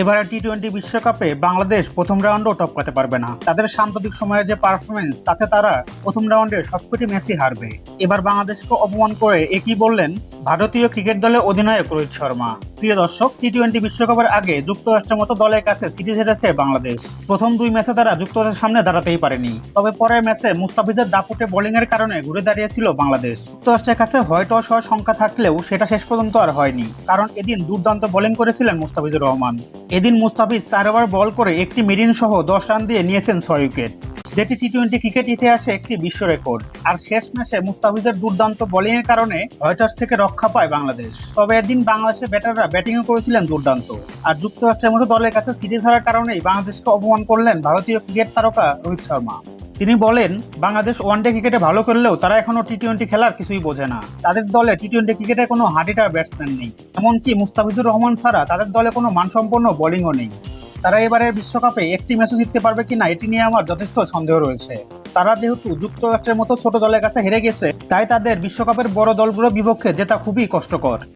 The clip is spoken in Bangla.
এবারে টি টোয়েন্টি বিশ্বকাপে বাংলাদেশ প্রথম রাউন্ডও টপকাতে পারবে না। তাদের সাম্প্রতিক সময়ের যে পারফরমেন্স তাতে তারা প্রথম রাউন্ডে সবকটি ম্যাচই হারবে। এবার বাংলাদেশকে অপমান করে একই বললেন ভারতীয় ক্রিকেট দলের অধিনায়ক রোহিত শর্মা? প্রিয় দর্শক টি টোয়েন্টি বিশ্বকাপের আগে যুক্তরাষ্ট্রের মতো দলের কাছে সিরিজ হেরেছে বাংলাদেশ। প্রথম দুই ম্যাচে তারা যুক্তরাষ্ট্রের সামনে দাঁড়াতেই পারেনি। তবে পরের ম্যাচে মুস্তাফিজের দাপুটে বোলিং এর কারণে ঘুরে দাঁড়িয়েছিল বাংলাদেশ। যুক্তরাষ্ট্রের কাছে হোয়াইট ওয়াশ হওয়ার সংখ্যা থাকলেও সেটা শেষ পর্যন্ত আর হয়নি, কারণ এদিন দুর্দান্ত বোলিং করেছিলেন মুস্তাফিজুর রহমান। এদিন মুস্তাফিজ চার ওভার বল করে একটি মিডিন সহ দশ রান দিয়ে নিয়েছেন ছয় উইকেট। যেটি টি টোয়েন্টি ক্রিকেট ইতিহাসে একটি বিশ্ব রেকর্ড আর শেষ ম্যাচে মুস্তাফিজের দুর্দান্ত বোলিং এর কারণে হয়টাস থেকে রক্ষা পায় বাংলাদেশ। তবে এদিন বাংলাদেশের ব্যাটাররা ব্যাটিংও করেছিলেন দুর্দান্ত। আর যুক্তরাষ্ট্রের মতো দলের কাছে সিরিজ হওয়ার কারণেই বাংলাদেশকে অপমান করলেন ভারতীয় ক্রিকেট তারকা রোহিত শর্মা। তিনি বলেন, বাংলাদেশ ওয়ানডে ক্রিকেটে ভালো করলেও তারা এখনও টি টোয়েন্টি খেলার কিছুই বোঝে না। তাদের দলে টি টোয়েন্টি ক্রিকেটে কোনো হার্ডিটার ব্যাটসম্যান নেই। এমনকি মুস্তাফিজুর রহমান ছাড়া তাদের দলে কোনো মানসম্পন্ন বোলিংও নেই। তারা এবারের বিশ্বকাপে একটি ম্যাচও জিততে পারবে কিনা এটি নিয়ে আমার যথেষ্ট সন্দেহ রয়েছে। তারা যেহেতু যুক্তরাষ্ট্রের মতো ছোট দলের কাছে হেরে গেছে, তাই তাদের বিশ্বকাপের বড় দলগুলোর বিপক্ষে জেতা খুবই কষ্টকর।